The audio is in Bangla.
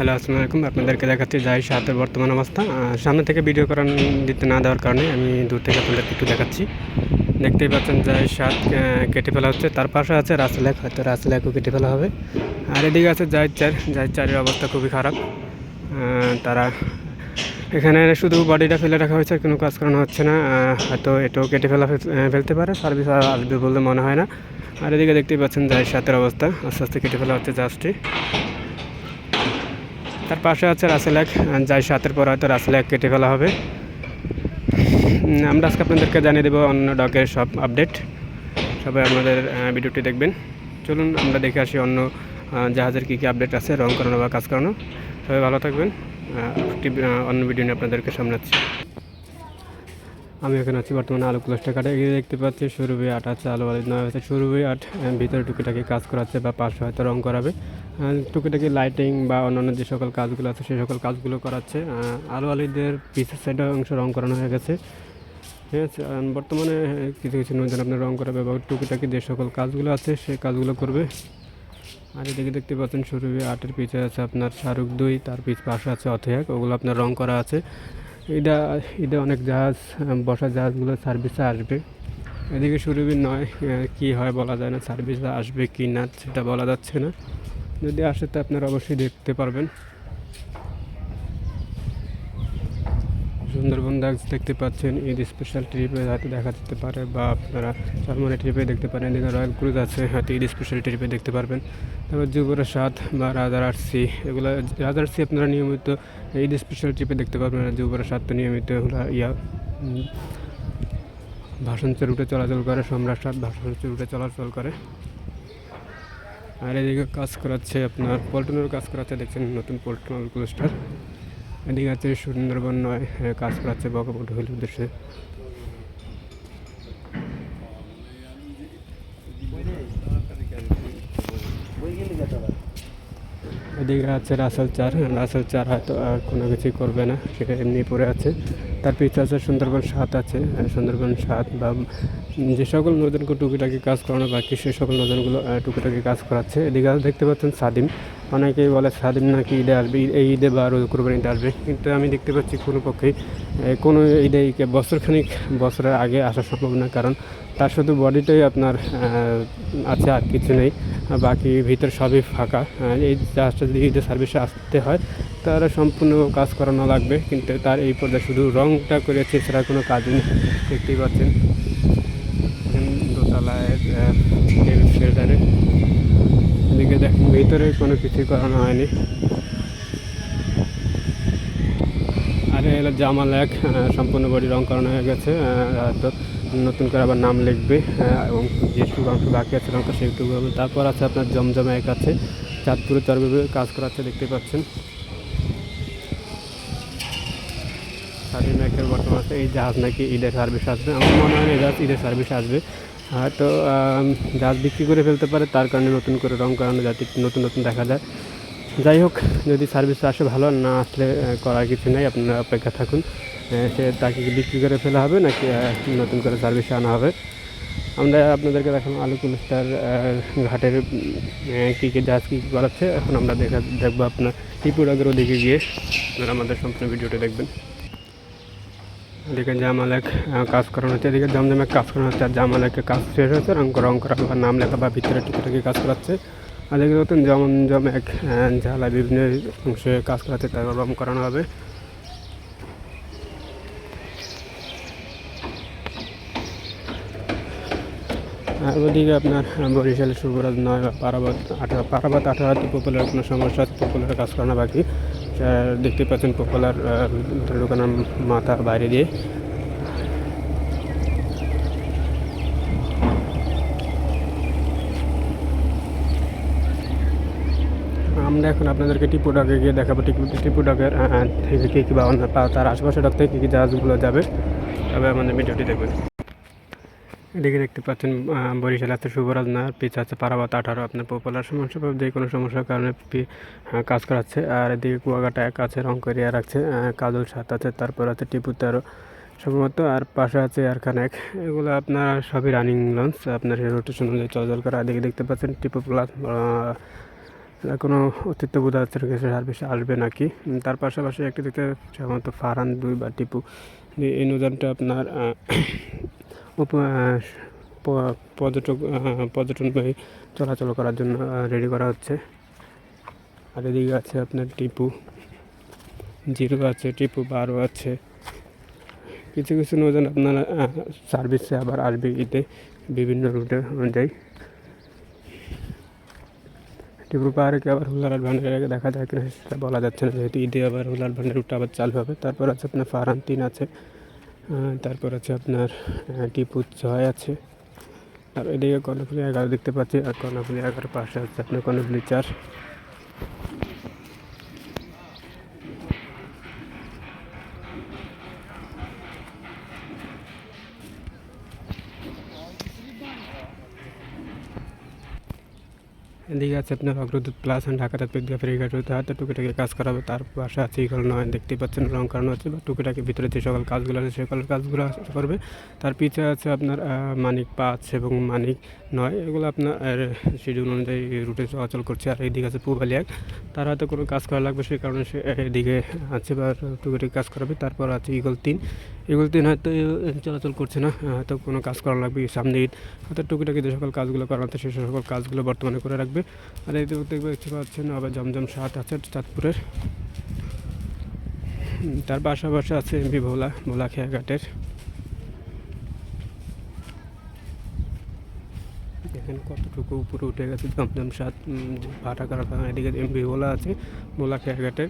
হ্যালো, আসসালামু আলাইকুম। আপনাদেরকে দেখাচ্ছি যাই সাতের বর্তমান অবস্থা। সামনে থেকে ভিডিও করান দিতে না দেওয়ার কারণে আমি দূর থেকে আপনাদেরকে একটু দেখাচ্ছি। দেখতেই পাচ্ছেন যাই সাত কেটে ফেলা হচ্ছে। তার পাশে আছে রাসেল এক, হয়তো রাসেল একও কেটে ফেলা হবে। আর এদিকে আছে যাই চার যাই চারের অবস্থা খুবই খারাপ। তারা এখানে শুধু বডিটা ফেলে রাখা হয়েছে, কোনো কাজ করানো হচ্ছে না। হয়তো এটাও কেটে ফেলা ফেলতে পারে। সার্ভিস আর আসবে বলে মনে হয় না। আর এদিকে দেখতেই পাচ্ছেন যাই সাতের অবস্থা। আস্তে আস্তে কেটে ফেলা হচ্ছে জাহাজটি তার পাশে আছে রাসেল এক, যাই সাতের পর হয়তো রাসেল এক কেটে ফেলা হবে। আমরা আজকে আপনাদেরকে জানিয়ে দেবো অন্য ডকের সব আপডেট। সবাই আমাদের ভিডিওটি দেখবেন। চলুন আমরা দেখে আসি অন্য জাহাজের কী কী আপডেট আছে, রং করানো বা কাজ করানো। সবাই ভালো থাকবেন। অন্য ভিডিও নিয়ে আপনাদেরকে সামনে আছি আমি এখানে আছি বর্তমানে আলু ক্লাসটা কাটে। গিয়ে দেখতে পাচ্ছি সুরভি আট আছে, আলু আলু নয় আছে। সুরভি আট ভিতরে টুকিটাকি কাজ করাচ্ছে বা পাশে হয়তো রং করাবে। টুকিটাকি লাইটিং বা অন্যান্য যে সকল কাজগুলো আছে সেই সকল কাজগুলো করাচ্ছে। আলু আলিদের পিসের সাইডে অংশ রং করানো হয়ে গেছে। ঠিক আছে? বর্তমানে কিছু কিছু নতুন আপনার রং করাবে বা টুকিটাকি যে সকল কাজগুলো আছে সেই কাজগুলো করবে। আর এদিকে দেখতে পাচ্ছেন সুরভি আটের পিছে আছে আপনার শাহরুখ দুই, তার পিছ পাশে আছে অথয়াক। ওগুলো আপনার রং করা আছে। ঈদে এটা অনেক জাহাজ বসা জাহাজগুলো সার্ভিসে আসবে। এদিকে সুরভি নয় কি হয় বলা যায় না, সার্ভিসে আসবে কি না সেটা বলা যাচ্ছে না। যদি আসে তো আপনারা অবশ্যই দেখতে পারবেন। সুন্দরবন দাগ দেখতে পাচ্ছেন। ঈদ স্পেশাল ট্রিপে হয়তো দেখা যেতে পারে বা আপনারা সালমানি ট্রিপে দেখতে পারেন। এদিকে রয়্যাল ক্রুজ আছে হয়তো ঈদ স্পেশাল ট্রিপে দেখতে পারবেন। তারপর যুবরা সাত বা রাজার আরসি এগুলো রাজার আরসি আপনারা নিয়মিত ঈদ স্পেশাল ট্রিপে দেখতে পারবেন। যুবরা সাত তো নিয়মিত এগুলা ইয়া ভাষণচের রুটে চলাচল করে, সম্রাট সাত ভাষণচের রুটে চলাচল করে। আর এদিকে কাজ করাচ্ছে আপনার পল্টনের কাজ করাচ্ছে, দেখছেন নতুন পল্টন ক্লোস্টার আছে সুন্দরবন নয় কাজ করাচ্ছে বকবট হইল উদ্দেশ্যে। এদিকে আছে রাসেল চার রাসেল চার হয়তো আর কোনো কিছুই করবে না সেটা এমনি পড়ে আছে। তার পিছনে আছে সুন্দরবন সাত আছে সুন্দরবন সাত বা যে সকল নজনকে টুকিটাকি কাজ করানো বাকি সে সকল আহ, টুকিটাকি কাজ করাচ্ছে। এদিকে দেখতে পাচ্ছেন সাদিম। অনেকেই বলে সাদিম নাকি ঈদে আসবে এই ঈদে বা রোজ কোরবানিতে আসবে। কিন্তু আমি দেখতে পাচ্ছি কোনো পক্ষেই কোনো ঈদে বছরখানিক, বছরের আগে আসা সম্ভব না কারণ তার শুধু বডিটাই আপনার আছে আর কিছু নেই। বাকি ভিতর সবই ফাঁকা। এই জাহাজটা যদি ঈদের সার্ভিসে আসতে হয় তার সম্পূর্ণ কাজ করানো লাগবে। কিন্তু তার এই পর্যায়ে শুধু রংটা করেছে সেটা কোনো কাজ নেই। দেখতেই পাচ্ছেন। দোতলায় এদিকে দেখেন, ভিতরে কোনো কিছুই করানো হয়নি। আর এ হলো জামাল এক সম্পূর্ণ বডি রং করানো হয়ে গেছে হয়তো নতুন করে আবার নাম লিখবে এবং যেটুকু অংশ বাকি আছে রংটা সেইটুকু হবে। তারপর আছে আপনার জমজমে এক আছে, চাঁদপুরে চরবিবে কাজ করাচ্ছে দেখতে পাচ্ছেন। স্বাধীন একের বর্তমান আছে, এই জাহাজ নাকি ঈদের সার্ভিস আসবে। আমার মনে হয় এই জাহাজ ঈদের সার্ভিস আসবে। হয়তো জাহাজ বিক্রি করে ফেলতে পারে, তার কারণে নতুন করে রং করানো যাতে নতুন নতুন দেখা যায়। যাই হোক, যদি সার্ভিস আসে ভালো, না আসলে করার কিছু নেই, আপনারা অপেক্ষা থাকুন। সে তাকে বিক্রি করে ফেলা হবে, নাকি নতুন করে সার্ভিস আনা হবে? আমরা আপনাদেরকে দেখালাম আলু কুলস্টার ঘাটের কী কী জাহাজ কী কী করাচ্ছে। এখন আমরা দেখা, দেখব আপনার ত্রিপুরাগের ওদিকে গিয়ে। আপনারা আমাদের সম্পূর্ণ ভিডিওটা দেখবেন। এদিকে জামালেক কাজ করানো হচ্ছে। এদিকে জমজমে কাজ করানো হচ্ছে। আর জামালেকে কাজ শেষ হচ্ছে রং রং করা বা নাম লেখা বা ভিতরে টুকিটাকি কাজ করাচ্ছে। আর এদিকে নতুন যেমন জম এক ঝালা বিভিন্ন অংশে কাজ করাচ্ছে। তার রং করানো হবে। আর ওদিকে আপনার বরিশালের সুবরাজ নয় বা পারাবাদ আঠারো পারাবাদ আঠারো পপুলার কোনো সমস্যা পপুলার কাজ করানো বাকি। দেখতে পাচ্ছেন পপুলার দোকানের মাথা বাইরে দিয়ে। আমরা এখন আপনাদেরকে টিপুডাকে গিয়ে দেখাবো। টিপু টিপুডাকের থেকে কী কী বা তার আশেপাশে ডাক থেকে কী কী জাহাজগুলো যাবে। তবে আমাদের ভিডিওটি দেখবেন। এদিকে দেখতে পাচ্ছেন বরিশাল আছে শুভরাজ নায়ার পিচ আছে পারাবাত, আঠারো, আপনার পপুলার সমস্যা যে কোনো সমস্যার কারণে কাজ করাচ্ছে। আর এদিকে কুয়াকাটা এক আছে, রংকরিয়া রাখছে কাজল সাত আছে, তারপর আছে টিপু তেরো সম্ভবত, আর পাশে আছে এয়ারখান এক এগুলো আপনার সবই রানিং লঞ্চ আপনার রোটেশন অনুযায়ী চলাচল করা। এদিকে দেখতে পাচ্ছেন টিপু প্লাস কোনো বোধ হচ্ছে কিছু সার্ভিস আসবে নাকি। তার পাশাপাশি একটি দেখতে সম্ভবত ফারান দুই বা টিপু। এই- নৌযানটা আপনার পর্যটক আহ, পর্যটনবাহী চলাচল করার জন্য রেডি করা হচ্ছে। আর এদিকে আছে আপনার টিপু। জিরো আছে টিপু বারো আছে। কিছু কিছু নৌযান আপনার সার্ভিসে আবার আসবে ঈদে বিভিন্ন রুটে অনুযায়ী। টিপু পাহাড়ে কি আবার হুলার ভান্ডারের আগে দেখা যায় কিনা সেটা বলা যাচ্ছে না যেহেতু ঈদে আবার হুলার ভান্ডার রুটটা আবার চালু হবে। তারপর আছে আপনার ফারহান তিন আছে। তারপর আছে আপনার টিপু ছয় আছে। আর এদিকে কর্ণফুলি এগারো দেখতে পাচ্ছি, আর কর্ণফুলি এগারো পাশে আছে আপনার কর্ণফুলি চার। এদিকে আছে আপনার অগ্রদূত প্লাস অ্যান্ড ঢাকা তাৎপর্য ফেরিঘাট হতে হাতে টুকিটাকি কাজ করাবে, তার পাশে আছে ইগল নয় দেখতে পাচ্ছেন রং করানো আছে, বা টুকিটাকি ভিতরে যে সকল কাজগুলো আছে, সকল কাজগুলো করবে। তার পিছে আছে আপনার মানিক পাঁচ এবং মানিক নয়, এগুলো আপনার শিডিউল অনুযায়ী রুটে চলাচল করছে, আর এইদিকে আছে পুবালি এক। তার হয়তো কোনো কাজ করা লাগবে সেই কারণে সে এদিকে আছে বা টুকিটাকি কাজ করাবে তারপর আছে ইগল তিন। ইগল তিন হয়তো চলাচল করছে না, হয়তো কোনো কাজ করা লাগবে সামনে হয়তো টুকিটাকি যে সকল কাজগুলো করাতে সে সকল কাজগুলো বর্তমানে করে রাখবে। আর এই দেখতে পাচ্ছেন আবার জমজম সাত আছে চাঁদপুরের। তার পাশাপাশি আছে এমপি ভোলা ভোলা খেয়াঘাটের দেখেন কতটুকু উপরে উঠে গেছে জমজম সাত উম, যে ভাটা করা এদিকে এমপি ভোলা আছে ভোলা খেয়াঘাটের